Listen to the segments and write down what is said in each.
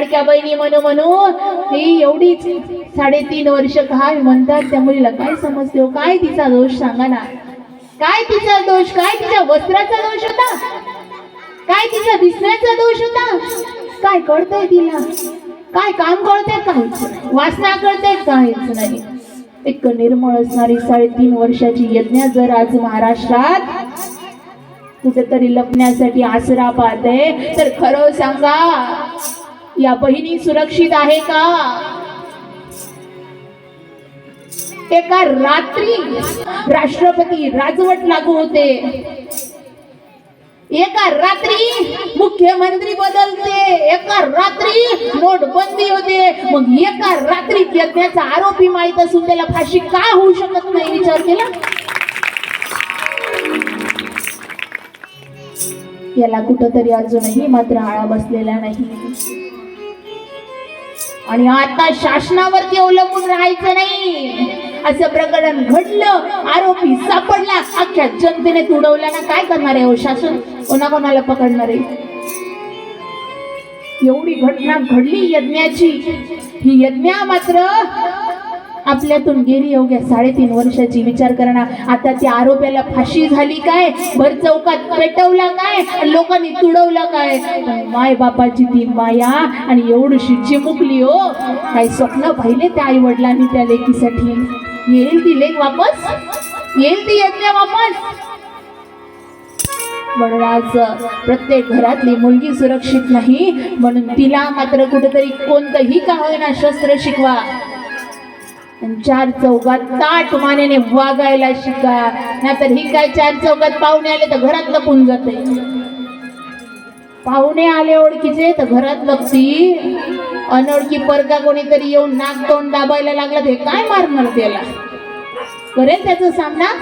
लाडक्या बहिणी म्हणू म्हणू ही एवढीच साडेतीन वर्ष काय म्हणतात त्या मुलीला? काय समजते हो? काय तिचा दोष सांगा ना. काय तिचा दोष? काय तिच्या वस्त्राचा दोष होता? काय तिचा दिसण्याचा दोष होता? काय कळतंय तिला? काय काम कळतंय? काहीच वासना कळतंय? काहीच नाही. एक निर्मळ असणारी साडेतीन वर्षाची यज्ञ जर आज महाराष्ट्रात कुठेतरी लपण्यासाठी आसरा पाहते तर खरं सांगा या बहिणी सुरक्षित आहे का? एका रात्री राष्ट्रपती राजवट लागू होते. एका रात्री मुख्यमंत्री बदलते. एका रात्री नोटबंदी होते. मग एका रात्री यज्ञाचा आरोपी माहीत असून त्याला फाशी का होऊ शकत नाही? विचार केला. याला कुठंतरी अजूनही मात्र आळा बसलेला नाही. आणि आता शासनावरती अवलंबून राहायचं नाही. असं प्रकरण घडलं आरोपी सापडला अख्ख्या जनतेने तुडवला. ना काय करणार आहे हो शासन? कोणा कोणाला पकडणार आहे? एवढी घटना घडली यज्ञाची. ही यज्ञा मात्र आपल्यातून गेली अवघ्या साडेतीन वर्षाची विचार करणा आता त्या आरोप्याला फाशी झाली काय? भर चौकात पेटवला काय? लोकांनी तुडवला काय? माय बापाची ती माया आणि एवढीशी चिमुकली हो. काय स्वप्न पाहिले त्या आई वडिलांनी त्या लेकीसाठी? येईल ती लेख वापस? येईल ती यज्ञ वापस? म्हणून आज प्रत्येक घरातली मुलगी सुरक्षित नाही. म्हणून तिला मात्र कुठेतरी कोणतंही का होईना शस्त्र शिकवा. चार चौकात ताट मानेने वागायला शिका. नाहीतर ही काय चार चौकात पाहुणे आले तर घरात लपून जाते. पाहुणे आले ओळखीचे तर घरात लपती. अनोळखी परका कोणीतरी येऊन नाक तोंड दाबायला लागला ते काय मारणार त्याला? करेल त्याचा सामना?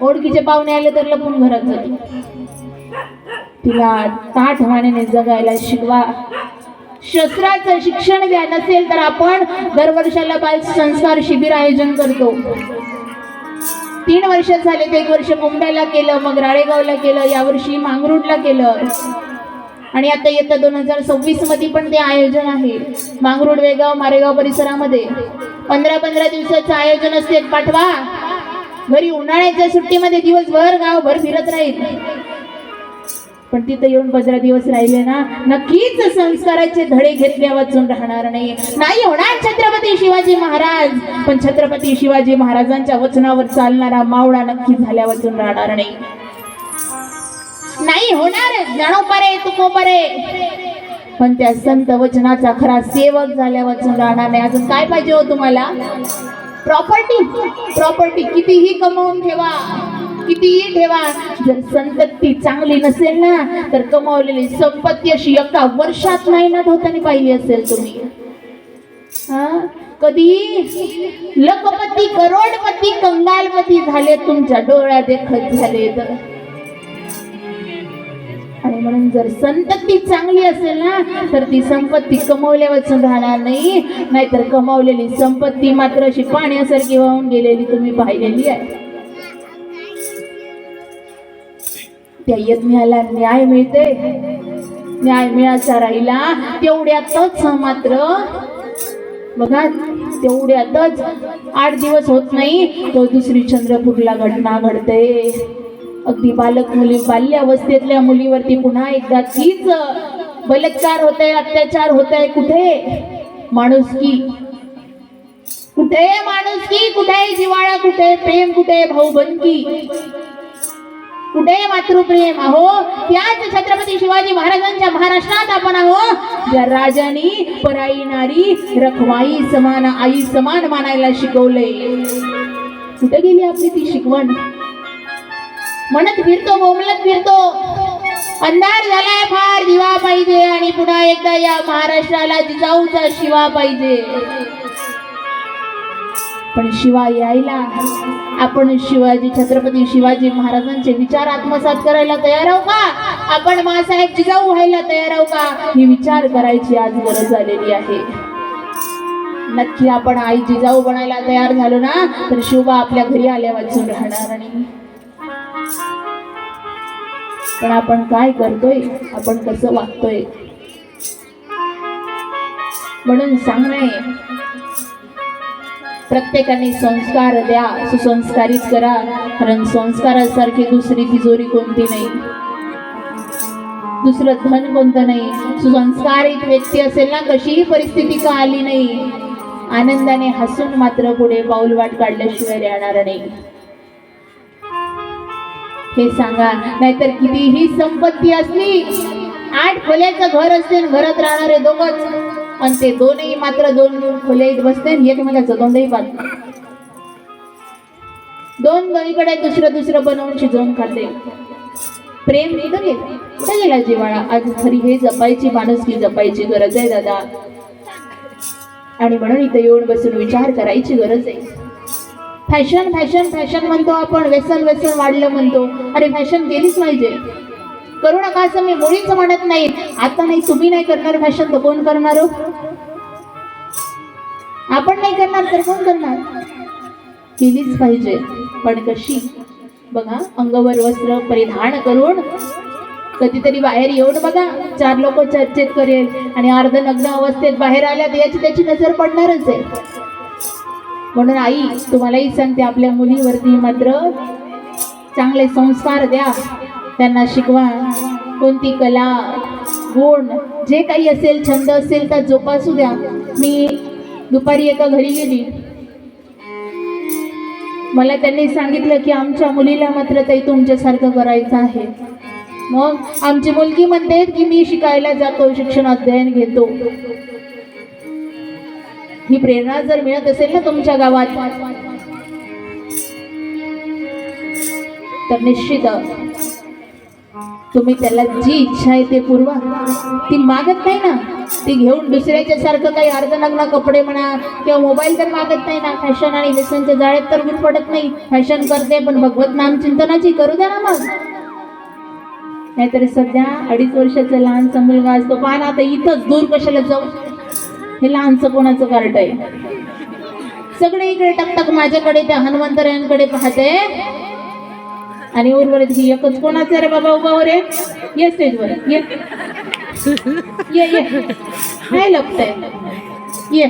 ओळखीचे पाहुणे आले तर लपून घरात जाते. तिला ताठ मानेने जगायला शिकवा. शस्त्राचं शिक्षण घ्या नसेल तर आपण दरवर्षाला बाल संस्कार शिबिर आयोजन करतो. तीन वर्ष झाले ते एक वर्ष मुंबईला केलं मग राळेगावला केलं यावर्षी मांगरूडला केलं. आणि आता येत्या दोन हजार सव्वीसमध्ये पण ते आयोजन आहे. मांगरूड वेगाव मारेगाव परिसरामध्ये. पंधरा पंधरा दिवसाचं आयोजन असते. पाठवा. घरी उन्हाळ्याच्या सुट्टीमध्ये दिवसभर गावभर फिरत राहील. पण तिथं येऊन पंधरा दिवस राहिले ना नक्कीच संस्काराचे धडे घेतल्या वाचून राहणार नाही. नाही होणार छत्रपती शिवाजी महाराज पण छत्रपती शिवाजी महाराजांच्या वचनावर चालणारा मावळा नक्की झाल्या वाचून राहणार नाही. नाही होणार जाणो परे तुको परे. पण त्या संत वचनाचा खरा सेवक झाल्या वाचून राहणार नाही. अजून काय पाहिजे हो तुम्हाला? प्रॉपर्टी प्रॉपर्टी कितीही कमवून ठेवा. कितीही ठेवा. जर संतती चांगली नसेल ना तर कमावलेली संपत्ती अशी एका वर्षात मेहनत होताना पाहिली असेल तुम्ही. हा? कधी? लखपती करोडपती कंगालपती झाले तुमच्या डोळ्या देखत झाले तर. आणि म्हणून जर संतती चांगली असेल ना तर ती संपत्ती कमवल्यावरच राहणार नाही. नाहीतर कमावलेली संपत्ती मात्र अशी पाण्यासारखी वाहून गेलेली तुम्ही पाहिलेली आहे. त्या यज्ञाला न्याय मिळते. न्याय मिळायचा राहिला तेवढ्यातच मात्र बघा तेवढ्यातच आठ दिवस होत नाही तो दुसरी चंद्रपूरला घटना घडते. अगदी बालक मुली बाल्यावस्थेतल्या मुलीवरती पुन्हा एकदा तीच बलात्कार होत आहे अत्याचार होत आहे कुठे माणुसकी कुठे माणूस की कुठे? जिवाळा कुठे? प्रेम कुठे? भाऊ बनकी कुठे मातृप्रेम? अहो त्याच छत्रपती शिवाजी महाराजांच्या महाराष्ट्रात आपण आहो. ज्या राजानी पराई नारी रखवाई समान आई समान मानायला शिकवले. कुठे गेली आपली ती शिकवण? म्हणत फिरतो बोमलत फिरतो. अंधार झालाय फार दिवा पाहिजे आणि पुन्हा एकदा या महाराष्ट्राला जिजाऊचा शिवा पाहिजे. पण शिवा यायला आपण शिवाजी छत्रपती शिवाजी महाराजांचे विचार आत्मसात करायला तयार आहो का? आपण मासाहेब जिजाऊ व्हायला तयार आहो का? ही विचार करायची आज गरज झालेली आहे. नक्की आपण आई जिजाऊ बनायला तयार झालो ना तर शिवबा आपल्या घरी आल्या वाचून राहणार नाही पण आपण काय करतोय? आपण कसं वागतोय? म्हणून सांगणे प्रत्येकाने संस्कार द्या सुसंस्कारित करा कारण संस्कारासारखी दुसरी तिजोरी कोणती नाही? दुसरं धन कोणतं नाही? सुसंस्कारित व्यक्ती असेल ना कशीही परिस्थिती का आली नाही? आनंदाने हसून मात्र पुढे पाऊल वाट काढल्याशिवाय राहणार नाही. हे सांगा नाहीतर कितीही संपत्ती असली आठ खोल्याचं घर असेल घरात राहणारे दोघच आणि ते दोनही मात्र दोन खोल्या बसते आणि एकमेकाचं दोनही पाच दोन दोन्हीकडे दुसरं दुसरं बनवून शिजवून खाते प्रेम कुठं गेलं कुठं गेला जिवाळा आज खरी हे जपायची माणुसकी जपायची गरज आहे दादा? आणि म्हणून इथं येऊन बसून विचार करायची गरज आहे. फॅशन फॅशन फॅशन म्हणतो आपण. व्यसन व्यसन वाढलं म्हणतो. अरे फॅशन केलीच पाहिजे. करू नका असं मी मुळीच म्हणत नाही. आता नाही तुम्ही नाही करणार फॅशन तर कोण करणार हो? आपण नाही करणार तर कोण करणार? केलीच पाहिजे. पण कशी? बघा अंगवर वस्त्र परिधान करून कधीतरी बाहेर येऊन बघा चार लोक चर्चेत करेल आणि अर्ध नग्न अवस्थेत बाहेर आल्या तर याची त्याची नजर पडणारच आहे. म्हणून आई तुम्हालाही सांगते आपल्या मुलीवरती मात्र चांगले संस्कार द्या. त्यांना शिकवा. कोणती कला गुण जे काही असेल छंद असेल तर जोपासू द्या. मी दुपारी एका घरी गेली. मला त्यांनी सांगितलं की आमच्या मुलीला मात्र ताई तुमच्यासारखं करायचं आहे. मग आमची मुलगी म्हणते की मी शिकायला जातो शिक्षण अध्ययन घेतो. ही प्रेरणा जर मिळत असेल ना तुमच्या गावात तर निश्चित. तुम्ही त्याला जी इच्छा आहे ते पुरवा. ती मागत नाही ना. ती घेऊन दुसऱ्याच्या सारखं काही अर्धनग्न कपडे म्हणा किंवा मोबाईल तर मागत नाही ना. फॅशन आणि व्यसनच्या जाळ्यात तर गुण पडत नाही. फॅशन करते पण भगवत नाम चिंतनाची करू द्या ना मग. नाहीतरी सध्या अडीच वर्षाचा लहानसा मुलगा असतो. पहा ना आता इथंच दूर कशाला जाऊ? हे लहानचं कोणाचं कार्ट आहे? सगळे इकडे टकटक माझ्याकडे त्या हनुमंतरायांकडे पाहते. आणि उर्वरित ही एकच कोणाचं रे बाबा उभा हो रे? ये स्टेजवर ये. ये ये. काय लपत ये.